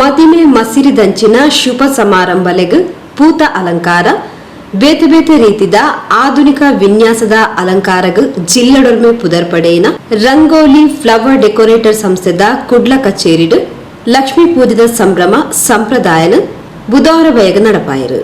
ಮದಿಮೆ ಮಸಿರಿದಂಚಿನ ಶುಭ ಸಮಾರಂಭಲೆಗ್ ಪೂತ ಅಲಂಕಾರ ಬೇತೆ ಬೇತೆ ರೀತಿದ ಆಧುನಿಕ ವಿನ್ಯಾಸದ ಅಲಂಕಾರಗ್ ಜಿಲ್ಲಡೊರ್ಮೆ ಪುದರ್ಪಡೇನ ರಂಗೋಲಿ ಫ್ಲವರ್ ಡೆಕೋರೇಟರ್ ಸಂಸ್ಥೆದ ಕುಡ್ಲ ಕಚೇರಿಡ್ ಲಕ್ಷ್ಮೀ ಪೂಜದ ಸಂಭ್ರಮ ಸಂಪ್ರದಾಯನ ಬುಧವಾರ ಬಯಗ ನಡಪಾಯರು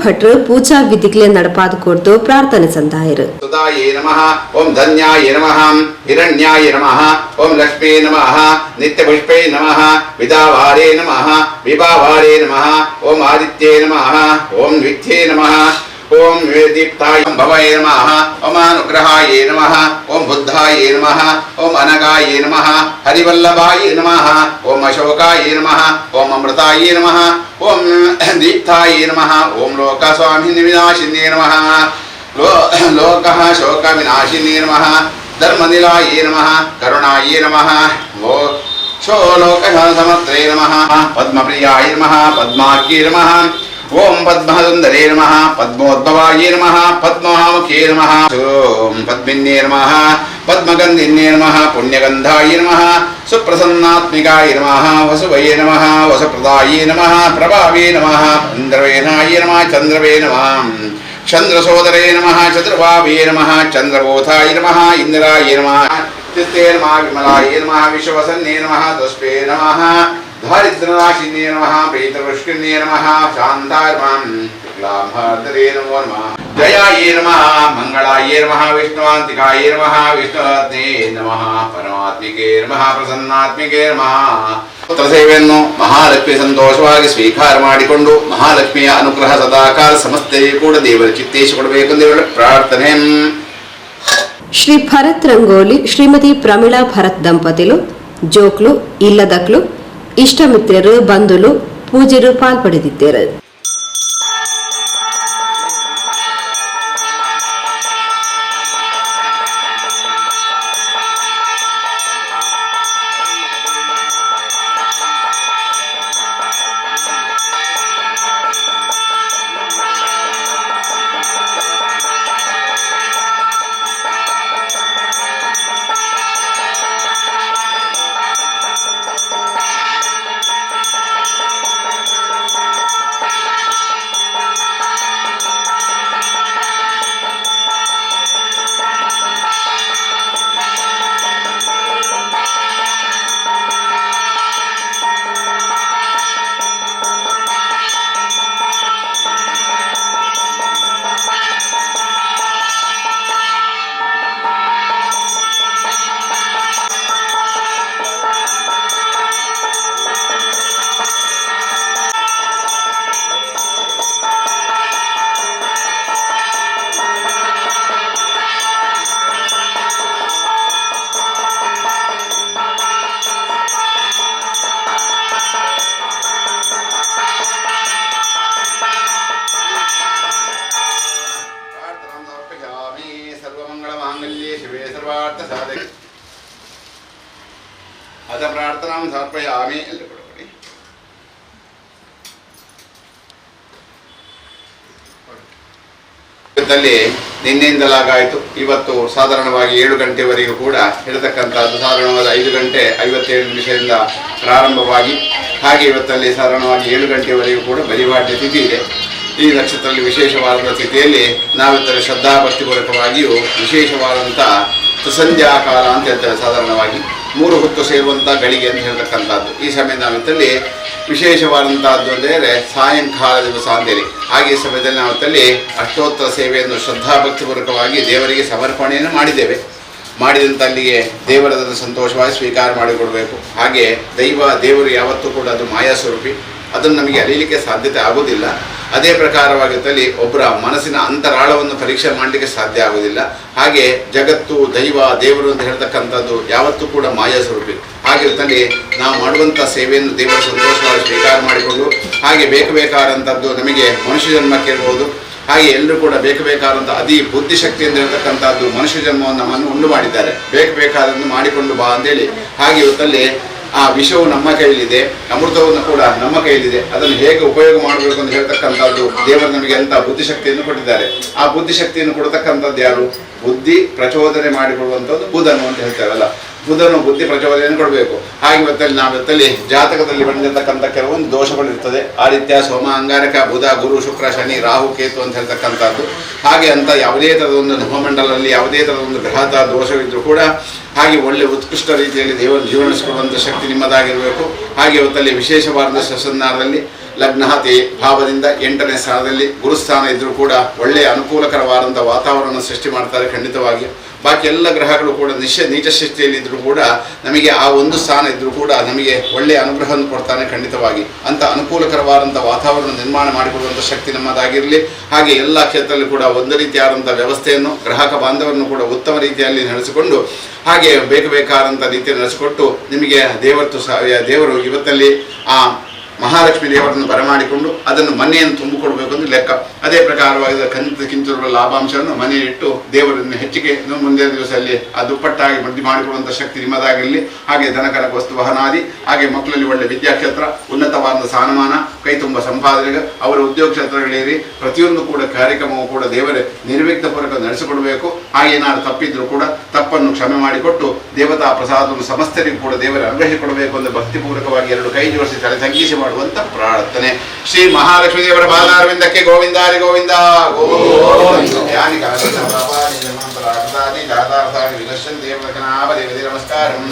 ಭಟ್ರು ಪೂಜಾ ವಿಧಿಗ್ಲೆ ನಡಪಾದ ಕೊಡ್ತು ಪ್ರಾರ್ಥನೆ ಸಂದಾಯರು ಸುಧಾಯೇ ನಮಃ ಓಂ ಧನ್ಯಾಯ ನಮಃ ಹಿರಣ್ಯಾಯ ನಮಃ ಓಂ ಲಕ್ಷ್ಮೀ ನಮಃ ನಿತ್ಯಪುಷ್ಪೇ ನಮಃ ವಿದಾವಾರೇ ನಮಃ ವಿಭಾವಾರೇ ನಮಃ ಓಂ ಆದಿತ್ಯೇ ನಮಃ ಓಂ ವಿದ್ಯೇ ನಮಃ ओम वेदीप्ताय। भवाय नमः। ओम अनुग्रहाय नमः। ओम बुद्धाय नमः। ओम अनगाय नमः। हरिवल्लभाय नमः। ओम अशोकाय नमः। ओम अमृताय नमः। ओम दीप्ताय नमः। ओम लोकस्वामिनि विनाशिने नमः। लो, लोकः शोकविनाशिने नमः। धर्मनिलाय नमः। करुणाय नमः। ओ शो लोकशान्तमत्रे नमः। पद्मप्रियाय नमः। पद्माख्ये नमः। ఓం పద్మసుందరే నమ పద్మోద్భవాయ నమ పద్మహాముఖే నమ. ఓం పద్మిన్నే నమ పద్మగంధిన్నే నమ పుణ్యగంధాయ నమ సుప్రసన్నాత్మికాయ నమ వసువయే నమ వసుప్రదాయ నమ ప్రభావే నమ ఇంద్రవేణాయ నమ చంద్రవే నమ. చంద్రసోదరే నమ చతుర్వాయే నమ చంద్రబోధాయ నమ ఇంద్రాయ నమ నమ విమలాయ నమ విశ్వసన్నే నమ దుష్పే నమ. ದಾರಿದ್ರ್ಯನಾಶಿನೇ ನಮಃ ಪ್ರೀತವೃಷ್ಟಿನೇ ನಮಃ ಶಾಂತಾರ್ವಾಂ ಶುಕ್ಲಾಂಬಾರ್ಧರೇ ನಮೋ ನಮಃ ಜಯಾಯೇ ನಮಃ ಮಂಗಳಾಯೇ ನಮಃ ವಿಷ್ಣುವಾಂತಿಕಾಯೇ ನಮಃ ವಿಷ್ಣುರತ್ನೇ ನಮಃ ಪರಮಾತ್ಮಿಕೇ ನಮಃ ಪ್ರಸನ್ನಾತ್ಮಿಕೇ ನಮಃ ಸೇವೆಯನ್ನು ಮಹಾಲಕ್ಷ್ಮಿ ಸಂತೋಷವಾಗಿ ಸ್ವೀಕಾರ ಮಾಡಿಕೊಂಡು ಮಹಾಲಕ್ಷ್ಮಿಯ ಅನುಗ್ರಹ ಸದಾಕಾಲ ಸಮಸ್ತೆಯೂ ಕೂಡ ದೇವರ ಚಿತ್ತೇಶ ಕೊಡಬೇಕೆಂದು ಹೇಳಿ ಪ್ರಾರ್ಥನೆ. ಶ್ರೀ ಭರತ್ ರಂಗೋಲಿ, ಶ್ರೀಮತಿ ಪ್ರಮಿಳಾ ಭರತ್ ದಂಪತಿಲು, ಜೋಕ್ಲು, ಇಲ್ಲದಕ್ಲು ಇಷ್ಟಮಿತ್ರರು ಬಂಧುಲು ಪೂಜೆರು ಪಾಲ್ಪಡೆದಿದ್ದರು ಸರ್ವಾರ್ಥ ಸಾಧಕ ಅಥ ಪ್ರಾರ್ಥನಾ ಸಮರ್ಪಯಾಮಿ ಎಲ್ಲ ಕೊಡಬೇಡಿ. ದಲ್ಲಿ ನಿನ್ನೆಯಿಂದಲಾಗಾಯಿತು. ಇವತ್ತು ಸಾಧಾರಣವಾಗಿ ಏಳು ಗಂಟೆವರೆಗೂ ಕೂಡ ಇರತಕ್ಕಂಥದ್ದು ಸಾಧಾರಣವಾದ ಐದು ಗಂಟೆ ಐವತ್ತೇಳು ನಿಮಿಷದಿಂದ ಪ್ರಾರಂಭವಾಗಿ, ಹಾಗೆ ಇವತ್ತಲ್ಲಿ ಸಾಧಾರಣವಾಗಿ ಏಳು ಗಂಟೆವರೆಗೂ ಕೂಡ ಬಲಿವಾಟ್ಯ ತಿಥಿ ಇದೆ. ಈ ನಕ್ಷತ್ರದಲ್ಲಿ ವಿಶೇಷವಾದಂಥ ತಿಥಿಯಲ್ಲಿ ನಾವಿತ್ತಲ್ಲಿ ಶ್ರದ್ಧಾ ಭಕ್ತಿಪೂರ್ವಕವಾಗಿಯೂ ವಿಶೇಷವಾದಂಥ ಸಂಧ್ಯಾ ಕಾಲ ಅಂತ ಹೇಳ್ತೇವೆ ಸಾಧಾರಣವಾಗಿ. ಮೂರು ಹೊತ್ತು ಸೇರುವಂಥ ಗಳಿಗೆ ಅಂತ ಹೇಳ್ತಕ್ಕಂಥದ್ದು. ಈ ಸಮಯ ನಾವಿತ್ತಲ್ಲಿ ವಿಶೇಷವಾದಂಥದ್ದು ಅಂದರೆ ಸಾಯಂಕಾಲ ದಿವಸ ಅಂತೇಳಿ. ಹಾಗೆ ಈ ಸಮಯದಲ್ಲಿ ನಾವಿತ್ತಲ್ಲಿ ಅಷ್ಟೋತ್ತರ ಸೇವೆಯನ್ನು ಶ್ರದ್ಧಾ ಭಕ್ತಿಪೂರ್ವಕವಾಗಿ ದೇವರಿಗೆ ಸಮರ್ಪಣೆಯನ್ನು ಮಾಡಿದ್ದೇವೆ. ಮಾಡಿದಂಥ ಅಲ್ಲಿಗೆ ದೇವರದನ್ನು ಸಂತೋಷವಾಗಿ ಸ್ವೀಕಾರ ಮಾಡಿಕೊಡಬೇಕು. ಹಾಗೆ ದೈವ ದೇವರು ಯಾವತ್ತೂ ಕೂಡ ಅದು ಮಾಯಾ ಸ್ವರೂಪಿ ಅದನ್ನು ನಮಗೆ ಅರಿಯಲಿಕ್ಕೆ ಸಾಧ್ಯತೆ ಆಗೋದಿಲ್ಲ ಅದೇ ಪ್ರಕಾರವಾಗಿದ್ದಲ್ಲಿ ಒಬ್ಬರ ಮನಸ್ಸಿನ ಅಂತರಾಳವನ್ನು ಪರೀಕ್ಷೆ ಮಾಡಲಿಕ್ಕೆ ಸಾಧ್ಯ ಆಗುವುದಿಲ್ಲ. ಹಾಗೆ ಜಗತ್ತು, ದೈವ, ದೇವರು ಅಂತ ಹೇಳ್ತಕ್ಕಂಥದ್ದು ಯಾವತ್ತೂ ಕೂಡ ಮಾಯಾ ಸ್ವರೂಪಿ. ಹಾಗಿರ್ತಲ್ಲಿ ನಾವು ಮಾಡುವಂಥ ಸೇವೆಯನ್ನು ದೇವರ ಸಂತೋಷವಾಗಿ ಸ್ವೀಕಾರ ಮಾಡಿಕೊಂಡು, ಹಾಗೆ ಬೇಕು ಬೇಕಾದಂಥದ್ದು ನಮಗೆ ಮನುಷ್ಯ ಜನ್ಮಕ್ಕೆ ಇರಬಹುದು ಹಾಗೆ ಎಲ್ಲರೂ ಕೂಡ ಬೇಕು ಬೇಕಾದಂಥ ಅತಿ ಬುದ್ಧಿಶಕ್ತಿ ಅಂತ ಹೇಳ್ತಕ್ಕಂಥದ್ದು ಮನುಷ್ಯ ಜನ್ಮವನ್ನು ನಮ್ಮನ್ನು ಉಂಡು ಮಾಡಿದ್ದಾರೆ ಬೇಕು ಬೇಕಾದನ್ನು ಮಾಡಿಕೊಂಡು ಬಾ ಅಂತೇಳಿ ಹಾಗೆ ಇವತ್ತಲ್ಲಿ ಆ ವಿಷವು ನಮ್ಮ ಕೈಲಿದೆ ಅಮೃತವನ್ನು ಕೂಡ ನಮ್ಮ ಕೈಲಿದೆ ಅದನ್ನು ಹೇಗೆ ಉಪಯೋಗ ಮಾಡಬೇಕು ಅಂತ ಹೇಳ್ತಕ್ಕಂಥದ್ದು ದೇವರು ನಮಗೆ ಅಂತ ಬುದ್ಧಿಶಕ್ತಿಯನ್ನು ಕೊಟ್ಟಿದ್ದಾರೆ. ಆ ಬುದ್ಧಿಶಕ್ತಿಯನ್ನು ಕೊಡತಕ್ಕಂಥದ್ದು ಯಾರು? ಬುದ್ಧಿ ಪ್ರಚೋದನೆ ಮಾಡಿಕೊಡುವಂಥದ್ದು ಬುಧನು ಅಂತ ಹೇಳ್ತೇವಲ್ಲ ಬುಧನು ಬುದ್ಧಿ ಪ್ರಚೋದನೆಯನ್ನು ಕೊಡಬೇಕು. ಹಾಗೆ ಇವತ್ತಲ್ಲಿ ನಾವು ಜಾತಕದಲ್ಲಿ ಬಂದಿರತಕ್ಕಂಥ ಕೆಲವೊಂದು ದೋಷಗಳು ಇರ್ತದೆ ಆದಿತ್ಯ, ಸೋಮ, ಅಂಗಾರಕ, ಬುಧ, ಗುರು, ಶುಕ್ರ, ಶನಿ, ರಾಹು, ಕೇತು ಅಂತ ಹೇಳ್ತಕ್ಕಂಥದ್ದು. ಹಾಗೆ ಅಂತ ಯಾವುದೇ ಥರದ ಒಂದು ನವಮಂಡಲದಲ್ಲಿ ಯಾವುದೇ ಥರದ ಒಂದು ಗ್ರಹದ ದೋಷವಿದ್ದರೂ ಕೂಡ ಹಾಗೆ ಒಳ್ಳೆ ಉತ್ಕೃಷ್ಟ ರೀತಿಯಲ್ಲಿ ದೇವ ಜೀವನಿಸಿಕೊಳ್ಳುವಂಥ ಶಕ್ತಿ ನಿಮ್ಮದಾಗಿರಬೇಕು. ಹಾಗೆ ಇವತ್ತಲ್ಲಿ ವಿಶೇಷವಾದ ಸಸನ್ನಾರದಲ್ಲಿ ಲಗ್ನಾತಿ ಭಾವದಿಂದ ಎಂಟನೇ ಸ್ಥಾನದಲ್ಲಿ ಗುರುಸ್ಥಾನ ಇದ್ರೂ ಕೂಡ ಒಳ್ಳೆಯ ಅನುಕೂಲಕರವಾದಂಥ ವಾತಾವರಣ ಸೃಷ್ಟಿ ಮಾಡ್ತಾರೆ ಖಂಡಿತವಾಗಿ. ಬಾಕಿ ಎಲ್ಲ ಗ್ರಹಗಳು ಕೂಡ ನಿಶ್ಚಯ ನೀಚ ಇದ್ರೂ ಕೂಡ ನಮಗೆ ಆ ಒಂದು ಸ್ಥಾನ ಇದ್ರೂ ಕೂಡ ನಮಗೆ ಒಳ್ಳೆಯ ಅನುಗ್ರಹವನ್ನು ಕೊಡ್ತಾನೆ ಖಂಡಿತವಾಗಿ. ಅಂತ ಅನುಕೂಲಕರವಾದಂಥ ವಾತಾವರಣ ನಿರ್ಮಾಣ ಮಾಡಿಕೊಡುವಂಥ ಶಕ್ತಿ ನಮ್ಮದಾಗಿರಲಿ. ಹಾಗೆ ಎಲ್ಲ ಕ್ಷೇತ್ರದಲ್ಲಿ ಕೂಡ ಒಂದು ರೀತಿಯಾದಂಥ ವ್ಯವಸ್ಥೆಯನ್ನು, ಗ್ರಾಹಕ ಬಾಂಧವರನ್ನು ಕೂಡ ಉತ್ತಮ ರೀತಿಯಲ್ಲಿ ನಡೆಸಿಕೊಂಡು, ಹಾಗೆ ಬೇಕು ಬೇಕಾದಂಥ ರೀತಿಯಲ್ಲಿ ನಡೆಸಿಕೊಟ್ಟು ನಿಮಗೆ ದೇವತ್ತು ಸಹ ದೇವರು ಇವತ್ತಲ್ಲಿ ಆ ಮಹಾಲಕ್ಷ್ಮಿ ದೇವರನ್ನು ಬರಮಾಡಿಕೊಂಡು ಅದನ್ನು ಮನೆಯನ್ನು ತುಂಬಿಕೊಡ್ಬೇಕು ಅಂತ ಲೆಕ್ಕ. ಅದೇ ಪ್ರಕಾರವಾಗಿ ಕಂತ ಕಿಂಚುಗಳ ಲಾಭಾಂಶವನ್ನು ಮನೆಯಲ್ಲಿಟ್ಟು ದೇವರನ್ನು ಹೆಚ್ಚಿಗೆ ಮುಂದಿನ ದಿವಸ ಅಲ್ಲಿ ಆ ದುಪ್ಪಟ್ಟಾಗಿ ವೃದ್ಧಿ ಮಾಡಿಕೊಡುವಂತಹ ಶಕ್ತಿ ನಿಮ್ಮದಾಗಿರಲಿ. ಹಾಗೆ ದನಕರ ವಸ್ತು ವಹನಾದಿ, ಹಾಗೆ ಮಕ್ಕಳಲ್ಲಿ ಒಳ್ಳೆ ವಿದ್ಯಾಕ್ಷೇತ್ರ, ಉನ್ನತವಾದ ಸ್ಥಾನಮಾನ, ಕೈ ತುಂಬ ಸಂಪಾದನೆ ಅವರ ಉದ್ಯೋಗ ಕ್ಷೇತ್ರಗಳೇರಿ ಪ್ರತಿಯೊಂದು ಕೂಡ ಕಾರ್ಯಕ್ರಮವು ಕೂಡ ದೇವರೇ ನಿರ್ವಿಘ್ನಪೂರ್ವಕ ನಡೆಸಿಕೊಡಬೇಕು. ಹಾಗೆ ಏನಾದ್ರು ತಪ್ಪಿದ್ರು ಕೂಡ ತಪ್ಪನ್ನು ಕ್ಷಮೆ ಮಾಡಿಕೊಟ್ಟು ದೇವತಾ ಪ್ರಸಾದವನ್ನು ಸಮಸ್ತರಿಗೂ ಕೂಡ ದೇವರ ಅನುಗ್ರಹಿಸಿಕೊಡಬೇಕು ಎಂದು ಭಕ್ತಿಪೂರ್ವಕವಾಗಿ ಎರಡು ಕೈ ಜೋಡಿಸಿ ತಲೆ ತಗ್ಗಿಸಿ ಮಾಡುವಂತ ಪ್ರಾರ್ಥನೆ. ಶ್ರೀ ಮಹಾಲಕ್ಷ್ಮೀ ದೇವರ ಪಾದಾರವಿಂದಕ್ಕೆ ಗೋವಿಂದಾರಿ ಗೋವಿಂದ. ನಮಸ್ಕಾರಂ.